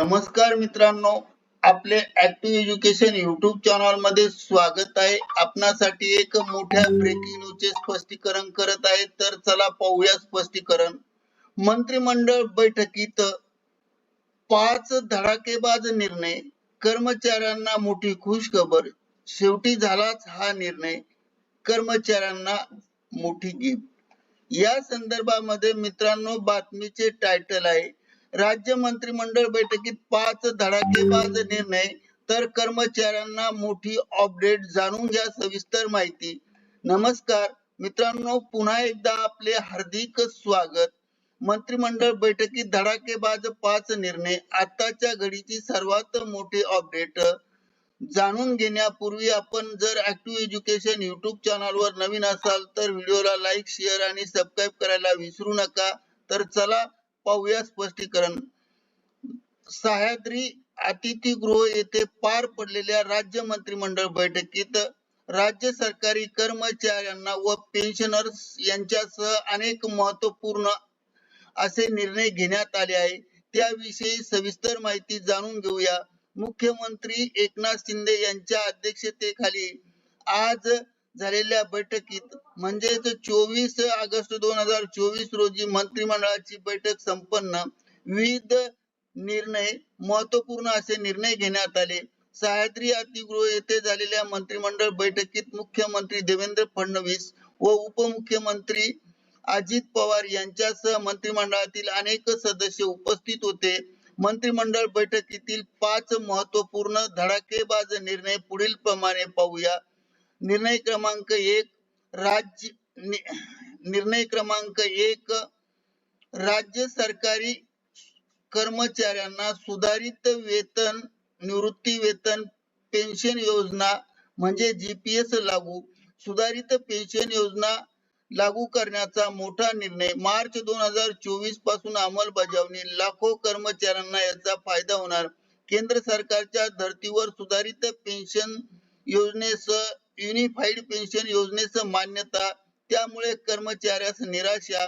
नमस्कार मित्रांनो आपले ऍक्टिव्ह एज्युकेशन युट्यूब चॅनलमध्ये स्वागत आहे. आपणासाठी एक मोठ्या ब्रेकिंग न्यूजचे स्पष्टीकरण करत आहे. तर चला पाहूया स्पष्टीकरण. मंत्रिमंडळ बैठकीत पाच धडाकेबाज निर्णय कर्मचाऱ्यांना मोठी खुशखबर शेवटी झालाच हा निर्णय कर्मचाऱ्यांना मोठी गिफ्ट या संदर्भामध्ये मित्रांनो बातमीचे टायटल आहे राज्य मंत्रिमंडळ बैठकीत पाच धडाकेबाज निर्णय तर कर्मचाऱ्यांना मोठी अपडेट जाणून घ्या सविस्तर माहिती. नमस्कार मित्रांनो पुन्हा एकदा आपले हार्दिक स्वागत. मंत्रिमंडळ बैठकीत धडाकेबाज पाच निर्णय आताच्या घडीची सर्वात मोठी अपडेट. जाणून घेण्यापूर्वी आपण जर ऍक्टिव्ह एज्युकेशन युट्यूब चॅनलवर नवीन असाल तर व्हिडिओला लाईक शेअर आणि सबस्क्राईब करायला विसरू नका. तर चला पाहूया स्पष्टीकरण. सह्याद्री अतिथीगृह येथे पार पडलेल्या राज्य मंत्रिमंडळ बैठकीत राज्य सरकारी कर्मचाऱ्यांना व पेन्शनर्स यांच्यासह अनेक महत्त्वपूर्ण असे निर्णय घेण्यात आले आहे. त्याविषयी सविस्तर माहिती जाणून घेऊया. मुख्यमंत्री एकनाथ शिंदे यांच्या अध्यक्षतेखाली आज झालेल्या बैठकीत म्हणजेच चोवीस ऑगस्ट दोन हजार चोवीस रोजी मंत्रिमंडळाची बैठक संपन्न. विविध निर्णय महत्त्वपूर्ण असे निर्णय घेण्यात आले. सह्याद्री अतिगृह येथे झालेल्या मंत्रिमंडळ बैठकीत मुख्यमंत्री देवेंद्र फडणवीस व उपमुख्यमंत्री अजित पवार यांच्यासह मंत्रिमंडळातील अनेक सदस्य उपस्थित होते. मंत्रिमंडळ बैठकीतील पाच महत्त्वपूर्ण धडाकेबाज निर्णय पुढील प्रमाणे पाहूया. निर्णय क्रमांक एक राज्य निर्णय क्रमांक एक राज्य सरकारी कर्मचाऱ्यांना सुधारित वेतन निवृत्ती वेतन पेन्शन योजना म्हणजे जीपीएस लागू सुधारित पेन्शन योजना लागू करण्याचा मोठा निर्णय. मार्च दोन हजार चोवीसपासून अंमलबजावणी लाखो कर्मचाऱ्यांना याचा फायदा होणार. केंद्र सरकारच्या धर्तीवर सुधारित पेन्शन योजनेस युनिफाईड पेन्शन योजनेसह मान्यता त्यामुळे कर्मचाऱ्यास निराशा.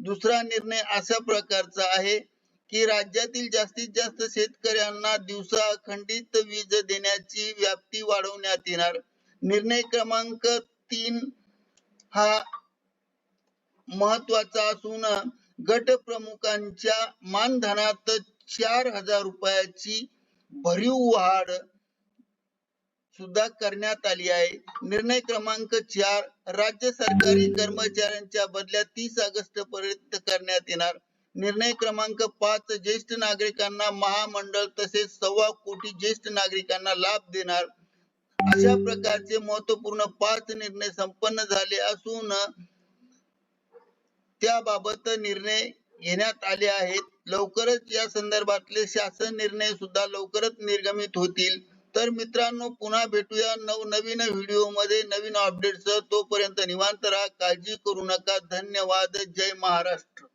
दुसरा निर्णय अशा प्रकारचा आहे की राज्यातील जास्तीत जास्त शेतकऱ्यांना दिवसा अखंडित वीज देण्याची व्याप्ती वाढवण्यात येणार. निर्णय क्रमांक तीन हा महत्त्वाचा असून गट प्रमुखांच्या मानधनात चार हजार रुपयाची भरीव वाढ सुद्धा करण्यात आली आहे. निर्णय क्रमांक चार राज्य सरकारी कर्मचाऱ्यांच्या बदल्या तीस ऑगस्ट पर्यंत करण्यात येणार. निर्णय क्रमांक पाच ज्येष्ठ नागरिकांना महामंडळ तसेच सव्वा कोटी ज्येष्ठ नागरिकांना लाभ देणार. अशा प्रकारचे महत्त्वपूर्ण पाच निर्णय संपन्न झाले असून त्याबाबत निर्णय घेण्यात आले आहेत. लवकरच या संदर्भातले शासन निर्णय सुद्धा लवकरच निर्गमित होतील. तर मित्रांनो पुन्हा भेटूया नवनवीन व्हिडिओमध्ये नवीन अपडेट तोपर्यंत निवांत राहा. काळजी करू नका. धन्यवाद. जय महाराष्ट्र.